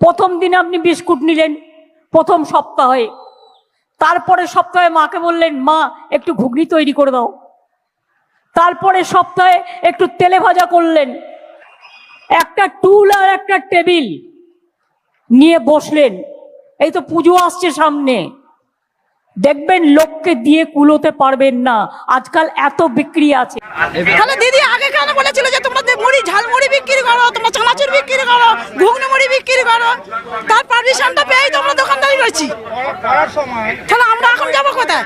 প্রথম দিনে আপনি বিস্কুট নিলেন, প্রথম সপ্তাহে। তারপরে সপ্তাহে মাকে বললেন, মা, একটু ঘুগনি তৈরি করে দাও। তারপরে সপ্তাহে একটু তেলে ভাজা করলেন। একটা টুল আর একটা টেবিল নিয়ে বসলেন। এই তো পুজো আসছে সামনে। দেখবেন লোককে দিয়ে কুলোতে পারবেন না। আজকাল এত বিক্রি আছে। তাহলে দিদি আগে কেন বলেছিল যে তোমরা মুড়ি ঝালমুড়ি বিক্রি করো তোমরা চানাচুর বিক্রি করো ঘুগনি মুড়ি বিক্রি করো? তার পারমিশনটা পেয়েই তোমরা দোকানদারি করছি। তাহলে আমরা এখন যাব কোথায়?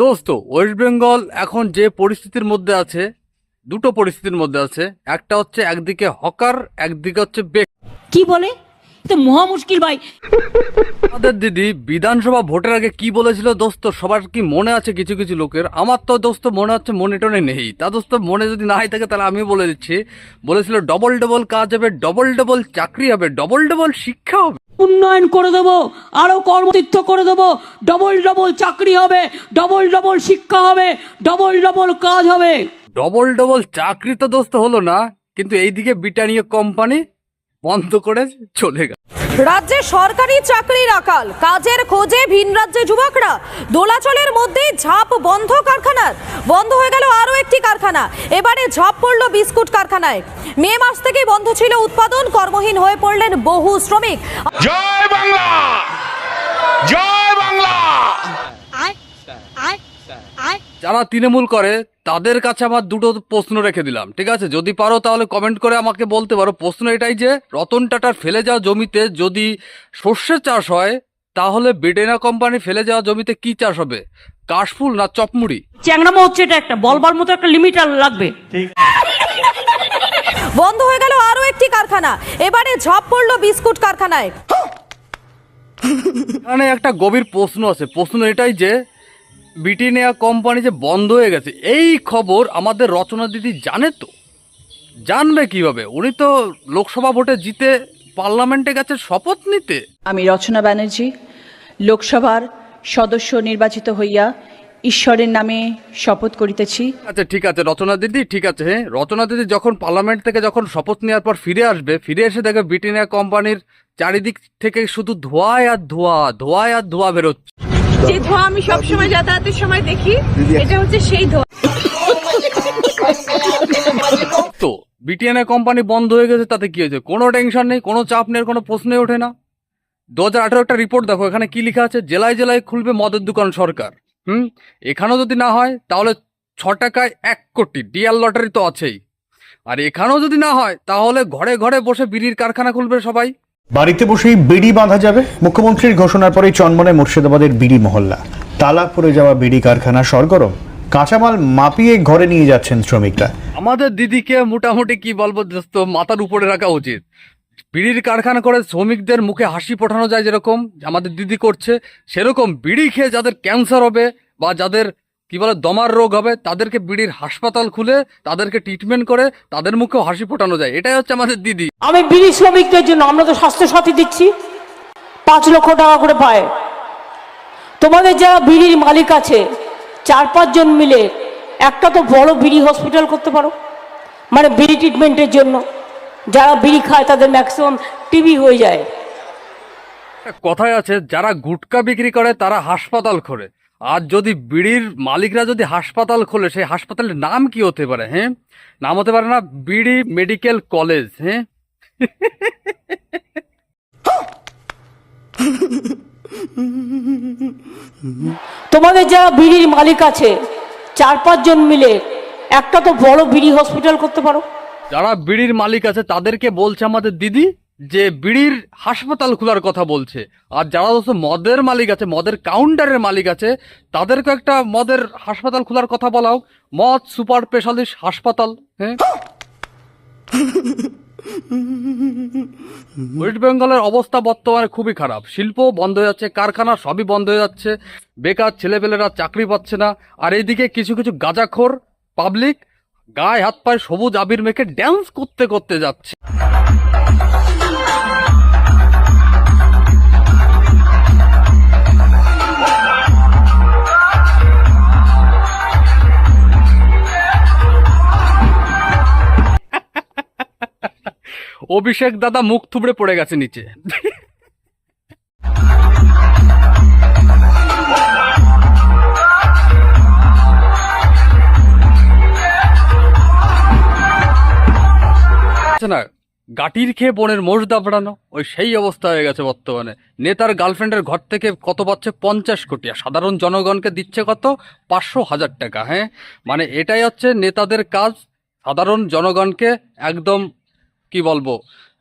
দোস্ত ওয়েস্ট বেঙ্গল এখন যে পরিস্থিতির মধ্যে আছে দুটো পরিস্থিতির মধ্যে আছে। একটা হচ্ছে একদিকে হকার একদিকে হচ্ছে বেক কি বলে? তো মহা মুশকিল ভাই। আমাদের দিদি বিধানসভা ভোটের আগে কি বলেছিল দোস্ত? সবার কি মনে আছে কিছু কিছু লোকের? আমার তো দোস্ত মনে হচ্ছে মনে টনে নেই। তা দোস্ত মনে যদি নাই থাকে তাহলে আমি বলে দিচ্ছি। বলেছিল ডবল ডবল কাজ হবে ডবল ডবল চাকরি হবে ডবল ডবল শিক্ষা হবে। উন্নয়ন করে দেবো আরও কর্মতীর্থ করে দেবো ডবল ডবল চাকরি হবে ডবল ডবল শিক্ষা হবে ডবল ডবল কাজ হবে। ডবল ডবল চাকরি তো দোস্ত হলো না কিন্তু এইদিকে ব্রিটানিয়া কোম্পানি বন্ধ করে চলে গেল। রাজ্যে সরকারি চাকরির আকাল কাজের খোঁজে ভিন রাজ্যে যুবকরা। দোলাচলের মধ্যে ঝাঁপ বন্ধ কারখানার। বন্ধ হয়ে গেল আরও একটি কারখানা। এবারে ঝাঁপ পড়ল বিস্কুট কারখানায়। মে মাস থেকে বন্ধ ছিল উৎপাদন। কর্মহীন হয়ে পড়লেন বহু শ্রমিক। জয় বাংলা জয় বাংলা যারা তৃণমূল করে তাদের কাছে আমার দুটো প্রশ্ন রেখে দিলাম ঠিক আছে? যদি পারো তাহলে কমেন্ট করে আমাকে বলতে পারো। প্রশ্ন এটাই যে রতন টাটার ফেলে যাওয়া জমিতে যদি সর্ষে চাষ হয় তাহলে ব্রিটেনা কোম্পানি ফেলে যাওয়া জমিতে কি চাষ হবে? কাশফুল না চপমুড়ি? চ্যাংরামো হচ্ছে এটা একটা বলবার মতো একটা লিমিটার লাগবে। বন্ধ হয়ে গেল আরও একটি কারখানা। এবারে ঝাঁপ পড়ল বিস্কুট কারখানায়। এখানে একটা গভীর প্রশ্ন আছে। প্রশ্ন এটাই যে ব্রিটেনিয়া কোম্পানি যে বন্ধ হয়ে গেছে এই খবর আমাদের রচনা দিদি জানে তো। জানবে কীভাবে? উনি তো লোকসভা ভোটে জিতে পার্লামেন্টে গেছে শপথ নিতে। আমি রচনা ব্যানার্জি লোকসভার সদস্য নির্বাচিত হইয়া ঈশ্বরের নামে শপথ করিতেছি। আচ্ছা ঠিক আছে রচনা দিদি ঠিক আছে হ্যাঁ। রচনা দিদি যখন পার্লামেন্ট থেকে যখন শপথ নেওয়ার পর ফিরে আসবে ফিরে এসে দেখবে ব্রিটেনিয়া কোম্পানির চারিদিক থেকে শুধু ধোঁয়ায় আর ধোঁয়া ধোঁয়ায় আর ধোঁয়া বেরোচ্ছে। যে ধোয়া আমি সবসময় যাতায়াতের সময় দেখি এটা হচ্ছে সেই ধোয়া। তো ব্রিটেনিয়া কোম্পানি বন্ধ হয়ে গেছে তাতে কি হয়েছে? কোনো টেনশন নেই কোনো চাপ নেই কোনো প্রশ্নই ওঠে না। দু হাজার আঠেরো একটা রিপোর্ট দেখো এখানে কি লেখা আছে? জেলায় জেলায় খুলবে মদের দোকান সরকার। হুম? এখানেও যদি না হয় তাহলে ছ টাকায় এক কোটি ডিয়াল লটারি তো আছেই। আর এখানেও যদি না হয় তাহলে ঘরে ঘরে বসে বিড়ির কারখানা খুলবে সবাই। বাড়িতে বসেই বিড়ি বাঁধা যাবে? মুখ্যমন্ত্রীর ঘোষণার পরেই চন্মনে মুর্শিদাবাদের বিড়ি মহল্লা। তালা পড়ে যাওয়া বিড়ি কারখানা সরগরম। কাঁচামাল মাপিয়ে ঘরে নিয়ে যাচ্ছেন শ্রমিকরা। আমাদের দিদিকে মোটামুটি কি বলব, দোস্ত, মাথার উপরে রাখা উচিত। বিড়ির কারখানা করে শ্রমিকদের মুখে হাসি ফোটানো যায় যেরকম, আমাদের দিদি করছে সেরকম বিড়ি খেয়ে যাদের ক্যান্সার হবে বা যাদের কি বলে দমার রোগ হবে তাদেরকে বিড়ির হাসপাতাল খুলে তাদেরকে ট্রিটমেন্ট করে তাদের মুখেও হাসি ফোটানো যায়। এটাই হচ্ছে আমাদের দিদি। আমি বিড়ি শ্রমিকদের জন্য আমরা তো স্বাস্থ্য সাথী দিচ্ছি। পাঁচ লক্ষ টাকা করে পায়। তোমাদের যারা বিড়ির মালিক আছে চার পাঁচজন মিলে একটা তো বড় বিড়ি হসপিটাল করতে পারো। মানে বিড়ি ট্রিটমেন্টের জন্য। যারা বিড়ি খায় তাদের ম্যাক্সিমাম টিবি হয়ে যায়। কথায় আছে যারা গুটকা বিক্রি করে তারা হাসপাতাল খোলে। আর যদি বিড়ির মালিকরা যদি হাসপাতাল খোলে সেই হাসপাতালের নাম কি হতে পারে হ্যাঁ? নাম হতে পারে না বিড়ি মেডিকেল কলেজ হ্যাঁ? তোমাদের যারা বিড়ির মালিক আছে চার পাঁচজন মিলে একটা তো বড় বিড়ি হসপিটাল করতে পারো। যারা বিড়ির মালিক আছে তাদেরকে বলছে আমাদের দিদি যে বিড়ির হাসপাতাল খোলার কথা বলছে। আর যারা দোস্ত মদের মালিক আছে, মদের কাউন্টারের মালিক আছে তাদেরকে একটা মদের হাসপাতাল খোলার কথা বলা হোক। মদ সুপার স্পেশালিস্ট হাসপাতাল হ্যাঁ? ওয়েস্ট বেঙ্গলের অবস্থা বর্তমানে খুবই খারাপ। শিল্প বন্ধ হয়ে যাচ্ছে, কারখানা সবই বন্ধ হয়ে যাচ্ছে। বেকার ছেলেপেলেরা চাকরি পাচ্ছে না। আর এইদিকে কিছু কিছু গাঁজাখোর পাবলিক গায়ে হাত পায়ে সবুজ আবির মেখে ড্যান্স করতে করতে যাচ্ছে। অভিষেক দাদা মুখ থুবড়ে পড়ে গেছে নিচে। আচ্ছা না, গাটির খেয়ে বোনের মোষ দাবড়ানো ওই সেই অবস্থা হয়ে গেছে বর্তমানে। নেতার গার্লফ্রেন্ডের ঘর থেকে কত পাচ্ছে পঞ্চাশ কোটি, আর সাধারণ জনগণকে দিচ্ছে কত? পাঁচশো হাজার টাকা হ্যাঁ? মানে এটাই হচ্ছে নেতাদের কাজ, সাধারণ জনগণকে একদম কি বলবো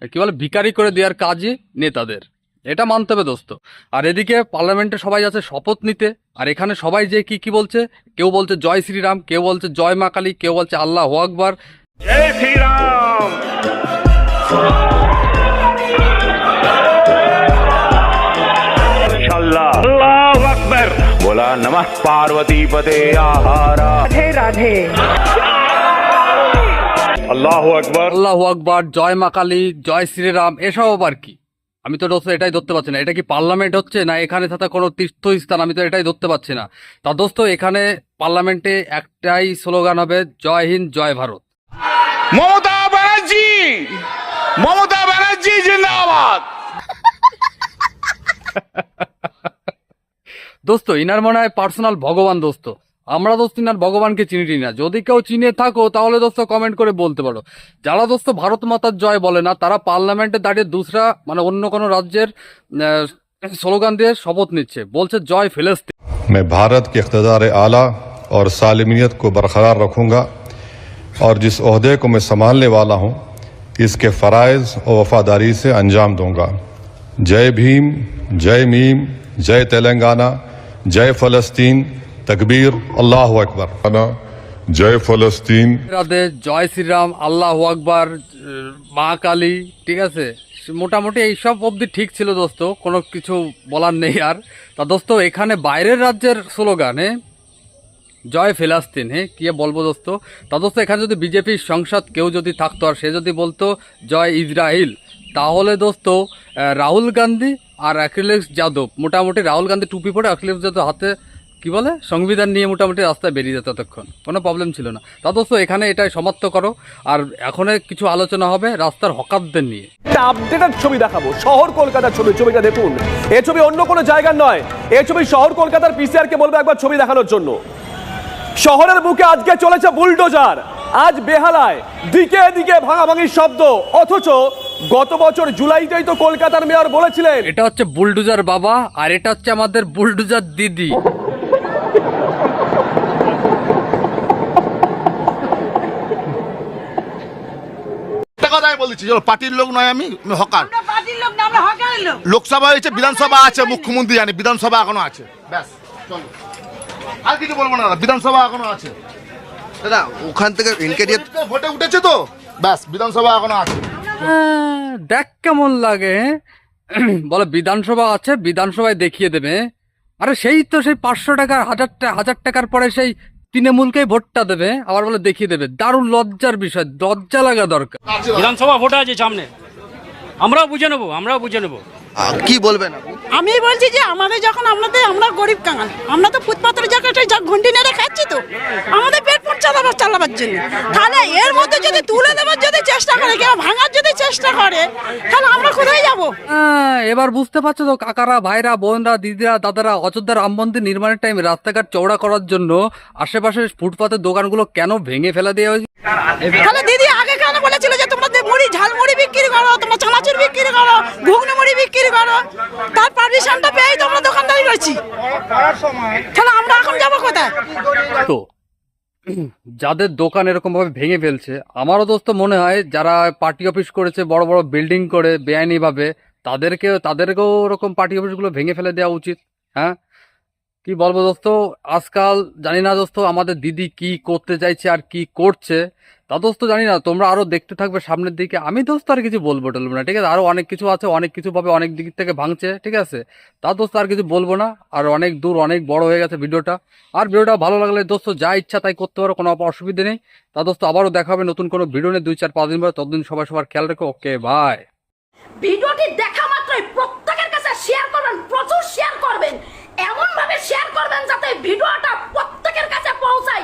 কি বলে ভিকারি করে দেওয়ার কাজই নেতাদের এটা মানতে হবে দোস্ত আর এদিকে পার্লামেন্টে সবাই আছে শপথ নিতে আর এখানে সবাই যে কি কি বলছে কেউ বলছে জয় শ্রীরাম কেউ বলছে জয় মা কালী কেউ বলছে আল্লাহ আকবার जय श्री राम अल्लाह अल्लाह अकबर बोला नमः पार्वती पते आहारा राधे राधे আল্লাহ আকবর। জয় মা কালী জয় শ্রীরাম এসব আবার কি? আমি তো দোস্ত এটাই ধরতে পারছি না। এটা কি পার্লামেন্ট হচ্ছে না এখানে থাকা কোনো তীর্থস্থান? আমি তো এটাই ধরতে পারছি না। তা দোস্ত এখানে পার্লামেন্টে একটাই স্লোগান হবে জয় হিন্দ জয় ভারত। মমতা ব্যানার্জি! মমতা ব্যানার্জি জিন্দাবাদ! দোস্ত ইনার মনে হয় পার্সোনাল ভগবান দোস্ত। আমরা দোস্ত ইনার ভগবানকে চিনি না যদি কেউ চিনে থাকো তাহলে দোস্ত কমেন্ট করে বলতে পারো যারা দোস্ত ভারত মাতার জয় বলে না তারা পার্লামেন্টে দাঁড়িয়ে দুসরা মানে অন্য কোনো রাজ্যের আহ, স্লোগান দিয়ে শপথ নিচ্ছে বলছে জয় ফিলিস্তিন मैं भारत के इकतदार आला और सालमियत को बरकरार रखूंगा और जिस अहदे को मैं संभालने वाला हूं इसके फ़रज़ और वफादारी से अंजाम दूंगा जय भीम जय मीम जय तेलंगाना जय फ़लस्तीन তকবীর আল্লাহ আকবর। জয় ফলস্তিন। জয় শ্রীরাম আল্লাহ আকবর মা কালী ঠিক আছে? মোটামুটি এইসব অবধি ঠিক ছিল দোস্ত কোনো কিছু বলার নেই আর। তা দোস্ত এখানে বাইরের রাজ্যের স্লোগানে জয় ফিলাস্তিন হ্যাঁ কী বলব দোস্ত? তা দোস্ত এখানে যদি বিজেপির সংসদ কেউ যদি থাকতো আর সে যদি বলতো জয় ইসরায়েল তাহলে দোস্ত রাহুল গান্ধী আর অ্যাখিলেশ যাদব। মোটামুটি রাহুল গান্ধী টুপি পরে অখিলেশ যাদব হাতে কি বলে? সংবিধান নিয়ে মোটামুটি রাস্তায় বেরিয়ে যেত ততক্ষণ কোনো প্রবলেম ছিল না। তা দোস্ত এখানে এটাই সমাপ্ত করো। আর এখন কিছু আলোচনা হবে রাস্তার হকারদের নিয়ে। আপডেটেড ছবি দেখাবো। শহর কলকাতার ছবি ছবিটা দেখুন। এ ছবি অন্য কোনো জায়গার নয়। এ ছবি শহর কলকাতার পিসিআর কে বলব একবার ছবি দেখানোর জন্য। শহরের বুকে আজকে চলেছে বুলডোজার। আজ বেহালায়। দিকে দিকে ভাঙাভাঙির শব্দ। অথচ গত বছর জুলাইতেই তো কলকাতার মেয়র বলেছিলেন। এটা হচ্ছে বুলডুজার বাবা আর এটা হচ্ছে আমাদের বুলডুজার দিদি। কথা বলছি চলো পার্টির লোক নয় আমি আমি হকার। লোকসভা হয়েছে বিধানসভা আছে মুখ্যমন্ত্রী জানি বিধানসভা এখনও আছে। ব্যাস চলো। আর কিছু বলব না বিধানসভা এখনও আছে। দাদা ওখান থেকে ইনকেরিয়ার ভোটে উঠেছে তো? ব্যাস বিধানসভা এখনও আছে। আহ, দেখ কেমন লাগে। হ্যাঁ? বলে বিধানসভা আছে বিধানসভায় দেখিয়ে দেবে। আরে সেই তো সেই পাঁচশো টাকার হাজার হাজার টাকার পরে সেই তৃণমূলকেই ভোটটা দেবে, আবার বলে দেখিয়ে দেবে। দারুণ লজ্জার বিষয়, লজ্জা লাগা দরকার। বিধানসভা ভোট আছে সামনে। আমরাও বুঝে নেব, আমরাও বুঝে নেব। কি বলবেন আমি বলছি যে আমাদের যখন আমাদের আমরা গরিব কাঙাল আমরা তো ফুটপাতের জায়গাটায় যা ঘন্টি নেড়ে খাচ্ছি তো আমাদের পেট পট চালাবার চালাবার জন্য। তাহলে এর মধ্যে যদি তুলে দেওয়ার যদি চেষ্টা করে কেউ ভাঙার যদি চেষ্টা করে তাহলে আমরা কোথায় যাব? হ্যাঁ, এবার বুঝতে পারছ তো কাকারা ভাইরা বোনরা দিদিরা দাদারা অযোধ্যা রাম মন্দির নির্মাণের টাইমে রাস্তাঘাট চওড়া করার জন্য আশেপাশের ফুটপাতের দোকানগুলো কেন ভেঙে ফেলা দেওয়া হয়েছে? তাহলে দিদি আগে কেন বলেছিল যে তোমরা যে মুড়ি, ঝাল মুড়ি বিক্রি করো, তোমরা চানাচুর বিক্রি করো, ঘুগনি মুড়ি বিক্রি করো, তার পারমিশনটা পেয়েই তোমরা দোকানদারি করছি। তাহলে আমরা এখন যাব কোথায়? তো, যাদের দোকান এরকম ভাবে ভেঙে ফেলছে, আমারও দোস্ত মনে হয় যারা পার্টি অফিস করেছে, বড় বড় বিল্ডিং করে, বেআইনিভাবে তাদেরকে তাদেরকেও ওরকম পার্টি অফিসগুলো ভেঙে ফেলে দেওয়া উচিত হ্যাঁ? কি বলব দোস্ত? আজকাল জানি না দোস্ত আমাদের দিদি কি করতে চাইছে আর কি করছে। তা দোস্ত জানি না, তোমরা আরও দেখতে থাকবে সামনের দিকে। আমি দোস্ত আর কিছু বলব টলবো না, ঠিক আছে? আরও অনেক কিছু আছে, অনেক কিছু ভাবে অনেক দিক থেকে ভাঙছে, ঠিক আছে? তা দোস্ত আর কিছু বলব না, আর অনেক দূর অনেক বড় হয়ে গেছে ভিডিওটা। আর ভিডিওটা ভালো লাগলে দোস্ত যা ইচ্ছা তাই করতে পারো, কোনো অসুবিধে নেই। তা দোস্ত আবারও দেখা হবে নতুন কোনো ভিডিও নিয়ে দুই চার পাঁচ দিন পরে। ততদিন সবাই সবার খেয়াল রেখো। ওকে বাই ভিডিওটি দেখা মাত্রই প্রত্যেকের কাছে শেয়ার করবেন, প্রচুর শেয়ার করবেন। এমন ভাবে শেয়ার করবেন যাতে ভিডিওটা প্রত্যেকের কাছে পৌঁছায়।